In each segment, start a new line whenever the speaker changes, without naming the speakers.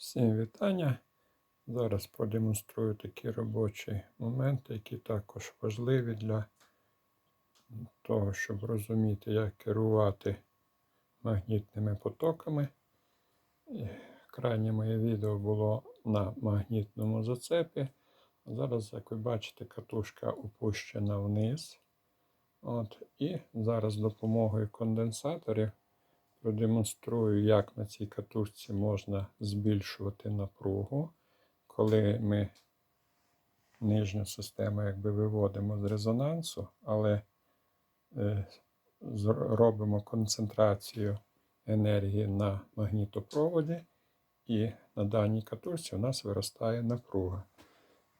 Всім вітання. Зараз продемонструю такі робочі моменти, які також важливі для того, щоб розуміти, як керувати магнітними потоками. Крайнє моє відео було на магнітному зацепі. Зараз, як ви бачите, катушка опущена вниз. От, і зараз з допомогою конденсаторів продемонструю, як на цій катушці можна збільшувати напругу, коли ми нижню систему якби виводимо з резонансу, але е, робимо концентрацію енергії на магнітопроводі, і на даній катушці у нас виростає напруга.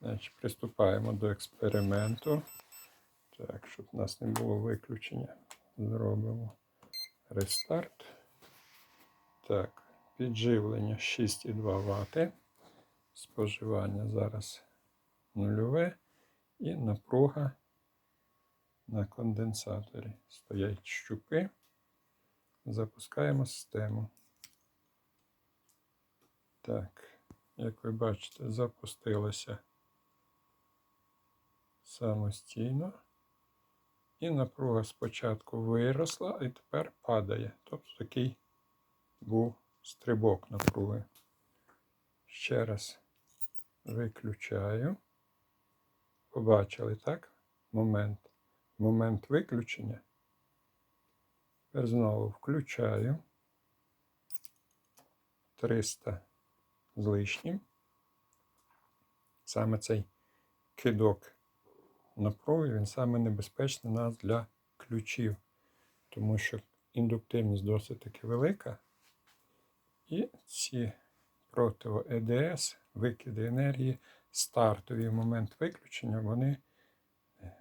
Значить, приступаємо до експерименту. Так, щоб у нас не було виключення, зробимо рестарт. Так, підживлення 6,2 Вт. Споживання зараз нульове. І напруга на конденсаторі. Стоять щупи. Запускаємо систему. Так, як ви бачите, запустилося самостійно. І напруга спочатку виросла, і тепер падає. Тобто такий був стрибок напруги. Ще раз виключаю. Побачили, так? Момент. Момент виключення. Тепер знову включаю. 300 з лишнім. Саме цей кидок напруги, він саме небезпечний нас для ключів, тому що індуктивність досить таки велика. І ці противо ЕДС, викиди енергії, стартові в момент виключення, вони, е,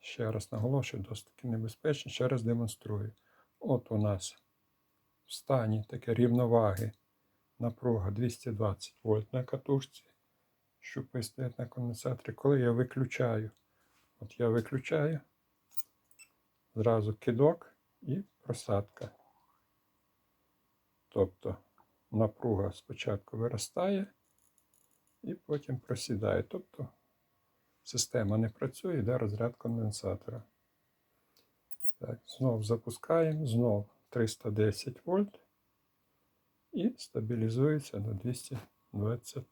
ще раз наголошую, досить таки небезпечні. Ще раз демонструю. От у нас в стані таке рівноваги напруга 220 вольт на катушці, щупи стоять на конденсаторі. Коли я виключаю, от я виключаю, зразу кидок і просадка. Тобто напруга спочатку виростає і потім просідає. Тобто система не працює, йде розряд конденсатора. Так, Знов запускаємо, знов 310 вольт і стабілізується до 220.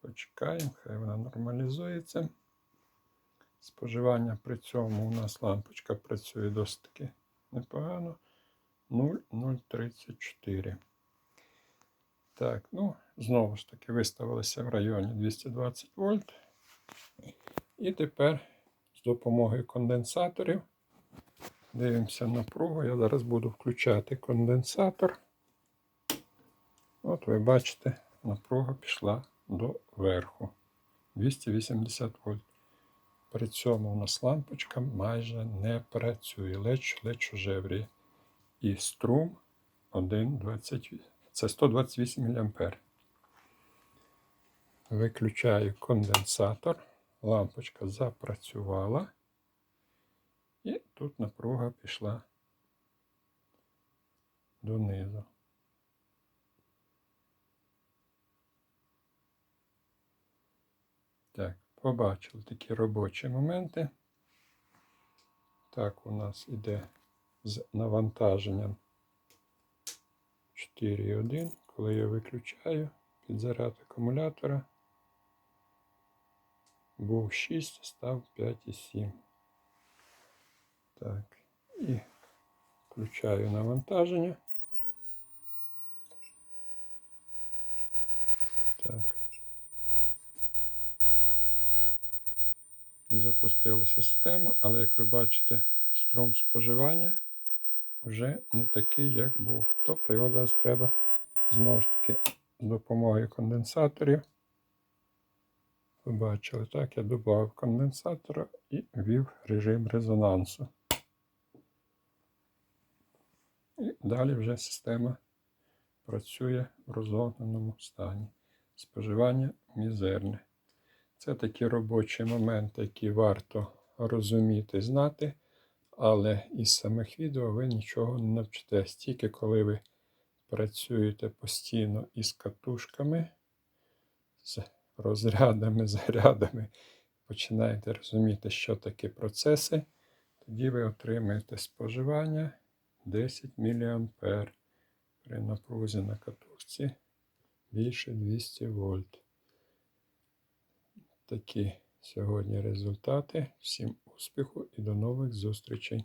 Почекаємо, хай вона нормалізується. Споживання при цьому у нас лампочка працює досить таки непогано. 0,034. Так, ну, знову ж таки, виставилося в районі 220 вольт. І тепер з допомогою конденсаторів дивимося напругу. Я зараз буду включати конденсатор. От ви бачите, напруга пішла до верху. 280 вольт. При цьому у нас лампочка майже не працює, ледь жевріє. І струм 1,28. Це 128 мА. Виключаю конденсатор. Лампочка запрацювала. І тут напруга пішла донизу. Так, побачили такі робочі моменти. Так, у нас іде з навантаженням 4,1. Коли я виключаю підзаряд акумулятора, був 6, став 5,7. Так, і включаю навантаження. Так. Запустилася система, але як ви бачите, струм споживання вже не такий, як був. Тобто його зараз треба знову ж таки з допомогою конденсаторів. Ви бачили, так, я додав конденсатора і ввів режим резонансу. І далі вже система працює в розгоненому стані. Споживання мізерне. Це такі робочі моменти, які варто розуміти, знати, але із самих відео ви нічого не навчитесь. Тільки коли ви працюєте постійно із катушками, з розрядами, зарядами, починаєте розуміти, що таке процеси, тоді ви отримаєте споживання 10 мА при напрузі на катушці більше 200 вольт. Такі сьогодні результати. Всім успіху і до нових зустрічей!